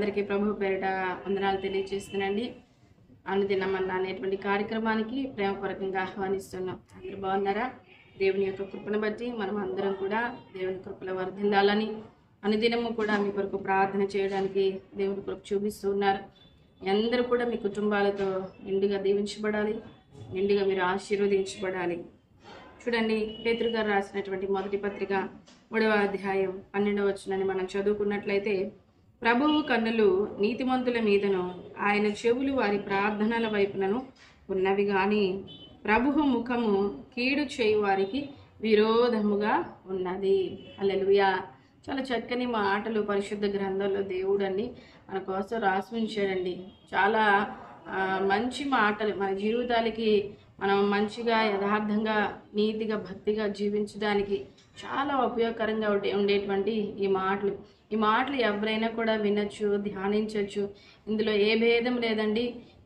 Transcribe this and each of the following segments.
అందరికీ ప్రభు పేరిట వందనాలు తెలియజేస్తున్నాండి అనుదినమన్న అనేటువంటి కార్యక్రమానికి ప్రేమపూర్వకంగా ఆహ్వానిస్తున్నాం. అందరూ బాగున్నారా? దేవుని యొక్క కృపను బట్టి మనం అందరం కూడా దేవుని కృపలో వర్ధిల్లాలని అనుదినము కూడా మీ కొరకు ప్రార్థన చేయడానికి దేవుని కృప చూపిస్తూ ఉన్నారు. అందరూ కూడా మీ కుటుంబాలతో నిండుగా దీవించబడాలి నిండుగా మీరు ఆశీర్వదించబడాలి. చూడండి పేతురు గారు రాసినటువంటి మొదటి పత్రిక మూడవ అధ్యాయం పన్నెండవ వచనాన్ని మనం చదువుకున్నట్లయితే ప్రభువు కన్నులు నీతిమంతుల మీదను ఆయన చెవులు వారి ప్రార్థనల వైపునను ఉన్నవి కానీ ప్రభువు ముఖము కీడు చేయు వారికి విరోధముగా ఉన్నది. అల్లెలుయా చాలా చక్కని మాటలు పరిశుద్ధ గ్రంథంలో దేవుడండి మన కోసం రాసి ఉంచాడండి చాలా మంచి మాటలు మన జీవితాలకి మనం మంచిగా యథార్థంగా నీతిగా భక్తిగా జీవించడానికి చాలా ఉపయోగకరంగా ఉండే ఉండేటువంటి ఈ మాటలు. ఈ మాటలు ఎవరైనా కూడా వినొచ్చు ధ్యానించవచ్చు ఇందులో ఏ భేదం లేదండి.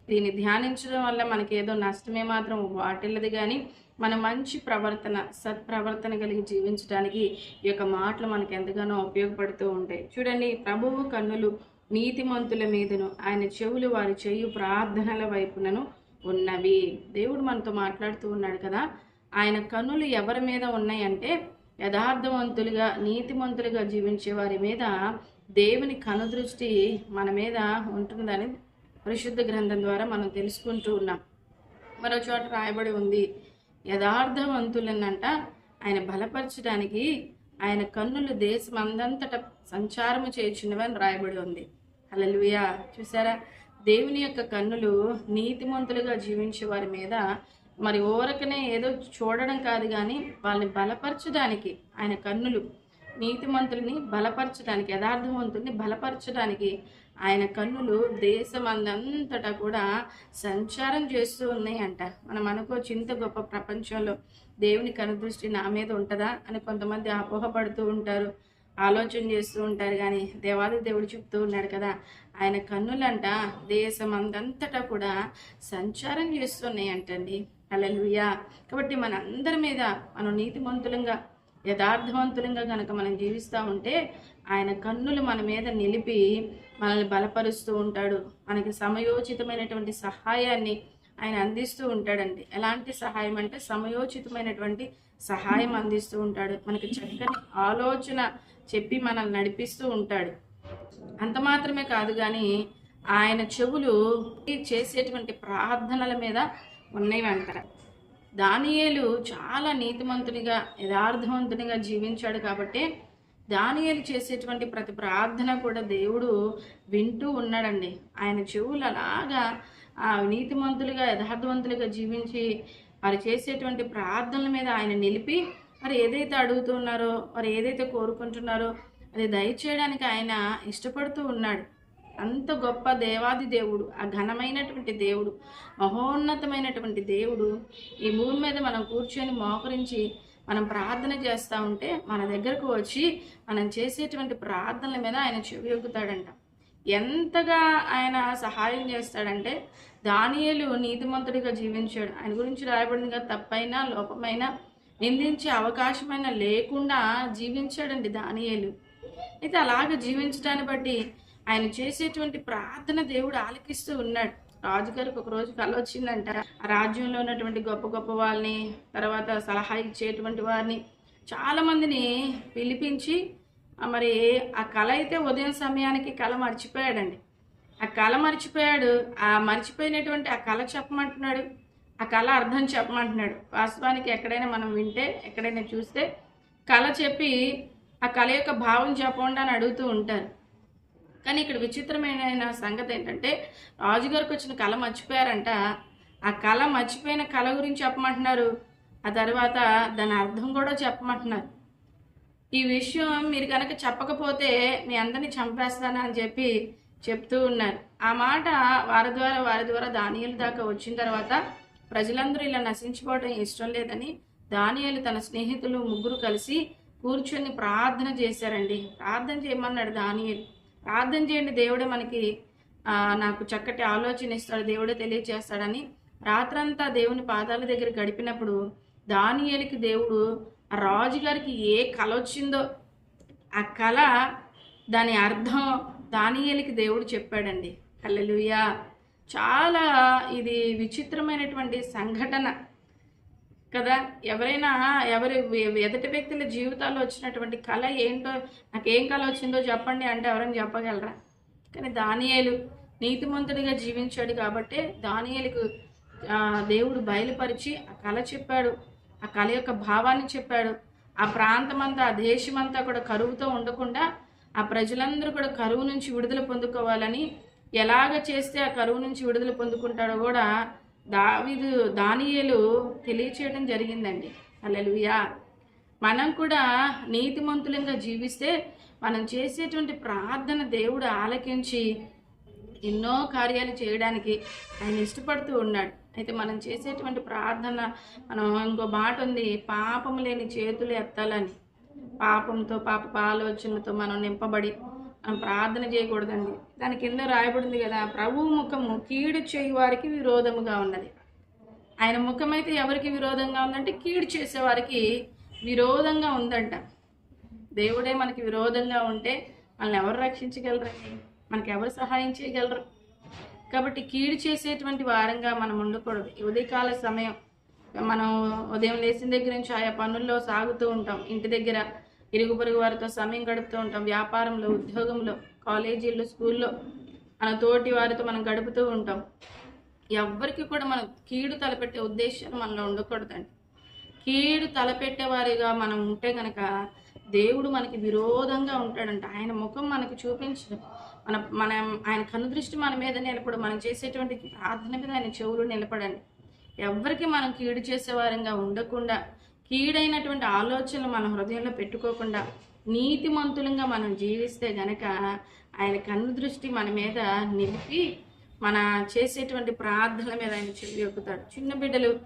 దీన్ని ధ్యానించడం వల్ల మనకి ఏదో నష్టమే మాత్రం వాటిల్లదు కానీ మన మంచి ప్రవర్తన సత్ప్రవర్తన కలిగి జీవించడానికి ఈ యొక్క మాటలు మనకు ఎంతగానో ఉపయోగపడుతూ ఉంటాయి. చూడండి ప్రభువు కన్నులు నీతిమంతుల మీదను ఆయన చెవులు వారి చెయ్యి ప్రార్థనల వైపునను ఉన్నవి. దేవుడు మనతో మాట్లాడుతూ ఉన్నాడు కదా ఆయన కన్నులు ఎవరి మీద ఉన్నాయంటే యథార్థవంతులుగా నీతిమంతులుగా జీవించే వారి మీద దేవుని కనుదృష్టి మన మీద ఉంటుందని పరిశుద్ధ గ్రంథం ద్వారా మనం తెలుసుకుంటూ ఉన్నాం. మరో చోట రాయబడి ఉంది యథార్థవంతులనంట ఆయన బలపరచడానికి ఆయన కన్నులు దేశమందంతట సంచారము చేయుచున్నవని రాయబడి ఉంది. హల్లెలూయా. చూసారా దేవుని యొక్క కన్నులు నీతిమంతులుగా జీవించే వారి మీద మరి ఓరకనే ఏదో చూడడం కాదు కానీ వాళ్ళని బలపరచడానికి ఆయన కన్నులు నీతిమంతుల్ని బలపరచడానికి యథార్థవంతుల్ని బలపరచడానికి ఆయన కన్నులు దేశమందంతటా కూడా సంచారం చేస్తూ ఉన్నాయంట. మనం అనుకోవచ్చు ఇంత గొప్ప ప్రపంచంలో దేవుని కనుదృష్టి నా మీద ఉంటుందా అని కొంతమంది అపోహపడుతూ ఉంటారు ఆలోచన చేస్తూ ఉంటారు కానీ దేవాది దేవుడు చెప్తూ ఉన్నాడు కదా ఆయన కన్నులంట దేశమందంతటా కూడా సంచారం చేస్తున్నాయంటండి అలలుయా కాబట్టి మన అందరి మీద మనం నీతిమంతులంగా యథార్థవంతులంగా కనుక మనం జీవిస్తూ ఉంటే ఆయన కన్నులు మన మీద నిలిపి మనల్ని బలపరుస్తూ ఉంటాడు. మనకి సమయోచితమైనటువంటి సహాయాన్ని ఆయన అందిస్తూ ఉంటాడండి. ఎలాంటి సహాయం అంటే సమయోచితమైనటువంటి సహాయం అందిస్తూ ఉంటాడు. మనకి చక్కని ఆలోచన చెప్పి మనల్ని నడిపిస్తూ ఉంటాడు. అంత మాత్రమే కాదు కానీ ఆయన చెవులు చేసేటువంటి ప్రార్థనల మీద ఉన్నవి అంటారు దానియేలు చాలా నీతిమంతునిగా యథార్థవంతునిగా జీవించాడు కాబట్టి దానియేలు చేసేటువంటి ప్రతి ప్రార్థన కూడా దేవుడు వింటూ ఉన్నాడండి. ఆయన చెవులు అలాగా ఆ నీతిమంతులుగా యథార్థవంతులుగా జీవించి వారు చేసేటువంటి ప్రార్థనల మీద ఆయన నిలిపి మరి ఏదైతే అడుగుతున్నారో వారు ఏదైతే కోరుకుంటున్నారో అది దయచేయడానికి ఆయన ఇష్టపడుతూ ఉన్నాడు. అంత గొప్ప దేవాది దేవుడు ఆ ఘనమైనటువంటి దేవుడు మహోన్నతమైనటువంటి దేవుడు. ఈ భూమి మీద మనం కూర్చొని మోకరించి మనం ప్రార్థన చేస్తూ ఉంటే మన దగ్గరకు వచ్చి మనం చేసేటువంటి ప్రార్థనల మీద ఆయన చెవియొక్కుతాడంట ఎంతగా ఆయన సహాయం చేస్తాడంటే దానియలు నీతిమంతుడిగా జీవించాడు. ఆయన గురించి రాయబడిందిగా తప్పైనా లోపమైనా నిందించే అవకాశమైనా లేకుండా జీవించాడండి దానియలు. అయితే అలాగ జీవించడాన్ని బట్టి ఆయన చేసేటువంటి ప్రార్థన దేవుడు ఆలకిస్తూ ఉన్నాడు. రాజుగారికి ఒక రోజు కళ వచ్చిందంట. ఆ రాజ్యంలో ఉన్నటువంటి గొప్ప గొప్ప వాళ్ళని తర్వాత సలహా ఇచ్చేటువంటి వారిని చాలా మందిని పిలిపించి మరి ఆ కళ అయితే ఉదయం సమయానికి కళ మర్చిపోయాడండి. ఆ కళ మర్చిపోయాడు. ఆ మర్చిపోయినటువంటి ఆ కళ చెప్పమంటున్నాడు. ఆ కళ అర్థం చెప్పమంటున్నాడు. వాస్తవానికి ఎక్కడైనా మనం వింటే ఎక్కడైనా చూస్తే కళ చెప్పి ఆ కళ యొక్క భావం చెప్పండి అని అడుగుతూ ఉంటారు. కానీ ఇక్కడ విచిత్రమైన సంగతి ఏంటంటే రాజుగారికి వచ్చిన కళ మర్చిపోయారంట. ఆ కళ మర్చిపోయిన కళ గురించి చెప్పమంటున్నారు. ఆ తర్వాత దాని అర్థం కూడా చెప్పమంటున్నారు. ఈ విషయం మీరు కనుక చెప్పకపోతే మీ అందరినీ చంపేస్తాను అని చెప్పి చెప్తూ ఉన్నారు. ఆ మాట వారి ద్వారా వారి ద్వారా దానియలు దాకా వచ్చిన తర్వాత ప్రజలందరూ ఇలా నశించుకోవడం ఇష్టం లేదని దానియలు తన స్నేహితులు ముగ్గురు కలిసి కూర్చొని ప్రార్థన చేశారండి. ప్రార్థన చేయమన్నాడు దానియలు. ప్రార్థన చేయండి దేవుడే మనకి నాకు చక్కటి ఆలోచన ఇస్తాడు దేవుడే తెలియచేస్తాడని. రాత్రంతా దేవుని పాదాల దగ్గర గడిపినప్పుడు దానియేలుకి దేవుడు ఆ రాజుగారికి ఏ కళ వచ్చిందో ఆ కళ దాని అర్థం దానియేలికి దేవుడు చెప్పాడండి. హల్లెలూయా. చాలా ఇది విచిత్రమైనటువంటి సంఘటన. కదా? ఎవరైనా ఎవరి ఎదుటి వ్యక్తుల జీవితాల్లో వచ్చినటువంటి కళ ఏంటో నాకు ఏం కళ వచ్చిందో చెప్పండి అంటే ఎవరైనా చెప్పగలరా? కానీ దానియేలు నీతిమంతుడిగా జీవించాడు కాబట్టి దానియలకు దేవుడు బయలుపరిచి ఆ కళ చెప్పాడు. ఆ కళ యొక్క భావాన్ని చెప్పాడు. ఆ ప్రాంతమంతా ఆ దేశమంతా కూడా కరువుతో ఉండకుండా ఆ ప్రజలందరూ కూడా కరువు నుంచి విడుదల పొందుకోవాలని ఎలాగ చేస్తే ఆ కరువు నుంచి విడుదల పొందుకుంటాడో కూడా దావిదు దానియేలు తెలియచేయడం జరిగిందండి. అలలుయా మనం కూడా నీతిమంతులంగా జీవిస్తే మనం చేసేటువంటి ప్రార్థన దేవుడు ఆలకించి ఎన్నో కార్యాలు చేయడానికి ఆయన ఇష్టపడుతూ ఉన్నాడు. అయితే మనం చేసేటువంటి ప్రార్థన మనం ఇంకో మాట ఉంది పాపం లేని చేతులు ఎత్తాలని. పాపంతో పాప ఆలోచనలతో మనం నింపబడి ప్రార్థన చేయకూడదండి. దాని కింద రాయబడింది కదా ప్రభు ముఖము కీడు చేయువారికి విరోధముగా ఉన్నది. ఆయన ముఖమైతే ఎవరికి విరోధంగా ఉందంటే కీడు చేసేవారికి విరోధంగా ఉందంట. దేవుడే మనకి విరోధంగా ఉంటే మనల్ని ఎవరు రక్షించగలరండి మనకి ఎవరు సహాయం చేయగలరు? కాబట్టి కీడు చేసేటువంటి వారంగా మనం ఉండకూడదు. ఈ ఉదయకాల సమయం మనం ఉదయం లేచిన దగ్గర నుంచి ఆయా పనుల్లో సాగుతూ ఉంటాం. ఇంటి దగ్గర ఇరుగు పొరుగు వారితో సమయం గడుపుతూ ఉంటాం. వ్యాపారంలో ఉద్యోగంలో కాలేజీల్లో స్కూల్లో మన తోటి వారితో మనం గడుపుతూ ఉంటాం. ఎవ్వరికి కూడా మనం కీడు తలపెట్టే ఉద్దేశం మనలో ఉండకూడదండి. కీడు తలపెట్టేవారిగా మనం ఉంటే గనక దేవుడు మనకి విరోధంగా ఉంటాడంట. ఆయన ముఖం మనకు చూపించడం. మన మన ఆయన కనుదృష్టి మన మీద నిలబడు మనం చేసేటువంటి ప్రార్థన మీద ఆయన చెవులు నిలబడండి ఎవరికి మనం కీడు చేసేవారంగా ఉండకుండా కీడైనటువంటి ఆలోచనలు మన హృదయంలో పెట్టుకోకుండా నీతిమంతులంగా మనం జీవిస్తే గనక ఆయన కన్ను దృష్టి మన మీద నిలిపి మన చేసేటువంటి ప్రార్థనల మీద ఆయన చెవి ఎక్కుతాడు. చిన్న బిడ్డలు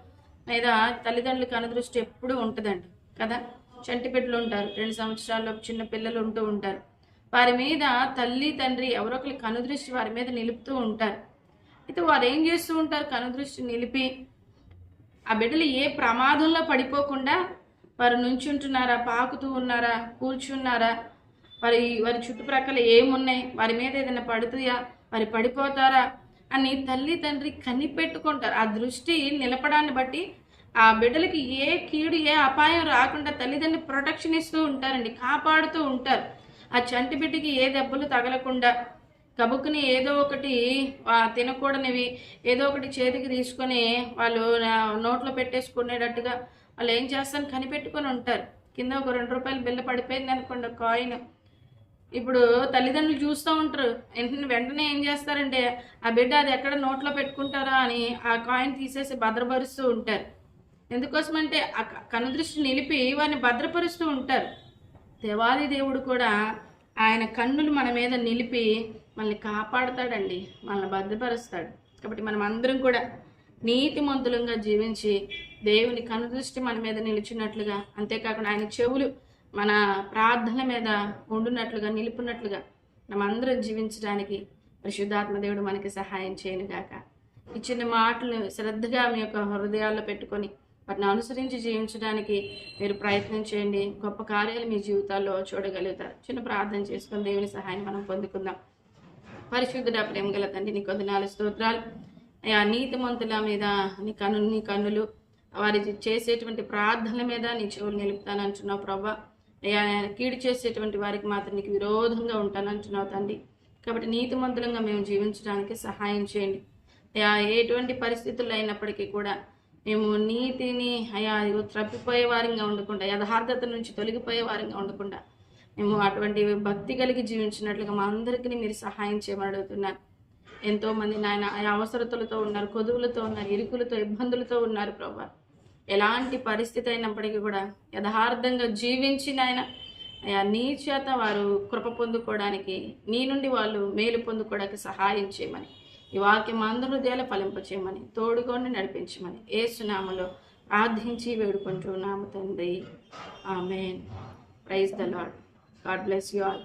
మీద తల్లిదండ్రుల కనుదృష్టి ఎప్పుడూ ఉంటుందండి కదా? చంటి బిడ్డలు ఉంటారు రెండు సంవత్సరాల్లో చిన్న పిల్లలు ఉంటూ ఉంటారు. వారి మీద తల్లి తండ్రి ఎవరో ఒకరి కనుదృష్టి వారి మీద నిలుపుతూ ఉంటారు. అయితే వారు ఏం చేస్తూ ఉంటారు? కనుదృష్టి నిలిపి ఆ బిడ్డలు ఏ ప్రమాదంలో పడిపోకుండా వారు నుంచుంటున్నారా పాకుతూ ఉన్నారా కూర్చున్నారా? వారి వారి చుట్టుప్రక్కల ఏమున్నాయి? వారి మీద ఏదైనా పడుతుందా వారి పడిపోతారా? అని తల్లి తండ్రి కనిపెట్టుకుంటారు. ఆ దృష్టి నిలపడాన్ని బట్టి ఆ బిడ్డలకి ఏ కీడు ఏ అపాయం రాకుండా తల్లిదండ్రులు ప్రొటెక్షన్ ఇస్తూ ఉంటారండి కాపాడుతూ ఉంటారు. ఆ చంటి బిడ్డకి ఏ దెబ్బలు తగలకుండా కబుక్కుని ఏదో ఒకటి తినకూడనివి ఏదో ఒకటి చేతికి తీసుకొని వాళ్ళు నోట్లో పెట్టేసుకునేటట్టుగా వాళ్ళు ఏం చేస్తాను కనిపెట్టుకొని ఉంటారు. కింద ఒక రెండు రూపాయలు బిల్ల పడిపోయింది అనుకోండి కాయిన్. ఇప్పుడు తల్లిదండ్రులు చూస్తూ ఉంటారు వెంటనే వెంటనే ఏం చేస్తారంటే ఆ బిడ్డ అది ఎక్కడ నోట్లో పెట్టుకుంటారా? అని ఆ కాయిన్ తీసేసి భద్రపరుస్తూ ఉంటారు. ఎందుకోసమంటే ఆ క- కనుదృష్టి నిలిపి వారిని భద్రపరుస్తూ ఉంటారు. దేవాది దేవుడు కూడా ఆయన కన్నులు మన మీద నిలిపి మనల్ని కాపాడతాడండి మనల్ని భద్రపరుస్తాడు కాబట్టి మనం అందరం కూడా నీతిమంతులంగా జీవించి దేవుని కనుదృష్టి మన మీద నిలిచినట్లుగా అంతేకాకుండా ఆయన చెవులు మన ప్రార్థన మీద ఉండునట్లుగా నిలుపున్నట్లుగా మనమందరం జీవించడానికి పరిశుద్ధాత్మ దేవుడు మనకి సహాయం చేయను గాక. ఈ చిన్న మాటలు శ్రద్ధగా మీ యొక్క హృదయాల్లో పెట్టుకొని వాటిని అనుసరించి జీవించడానికి మీరు ప్రయత్నం చేయండి. గొప్ప కార్యాలు మీ జీవితాల్లో చూడగలుగుతారు. చిన్న ప్రార్థన చేసుకొని దేవుని సహాయం మనం పొందుకుందాం. పరిశుద్ధుడ ప్రేమ గల తండ్రి నీ కొందనాలు స్తోత్రాలు. అయ్యా నీతిమంతుల మీద నీ కన్ను నీ కన్నులు వారి చేసేటువంటి ప్రార్థనల మీద నీ చెవులు నిలుపుతానంటున్నావు ప్రభా. అయ్యా కీడు చేసేటువంటి వారికి మాత్రం నీకు విరోధంగా ఉంటానంటున్నావు తండ్రి. కాబట్టి నీతిమంతులంగా మేము జీవించడానికి సహాయం చేయండి. అయ్యా ఎటువంటి పరిస్థితుల్లో అయినప్పటికీ కూడా మేము నీతిని అయా త్రప్పిపోయే వారంగా ఉండకుండా యథార్థత నుంచి తొలగిపోయే వారంగా ఉండకుండా మేము అటువంటి భక్తి కలిగి జీవించినట్లుగా మా అందరికీ మీరు సహాయం చేయమని అడుగుతున్నాను. నాయన అవసరతలతో ఉన్నారు కొదువులతో ఉన్నారు ఇరుకులతో ఇబ్బందులతో ఉన్నారు ప్రభా. ఎలాంటి పరిస్థితి అయినప్పటికీ కూడా యథార్థంగా జీవించి నాయన అయా నీ చేత వారు కృప పొందుకోవడానికి నీ నుండి వాళ్ళు మేలు పొందుకోవడానికి సహాయం చేయమని ఈ వాక్యం అందరి హృదయాలు ఫలింపచేయమని తోడుకొని నడిపించమని ఏ సునామలో ప్రార్థించి వేడుకుంటున్నాము తండ్రి. Amen. Praise the Lord God bless you all.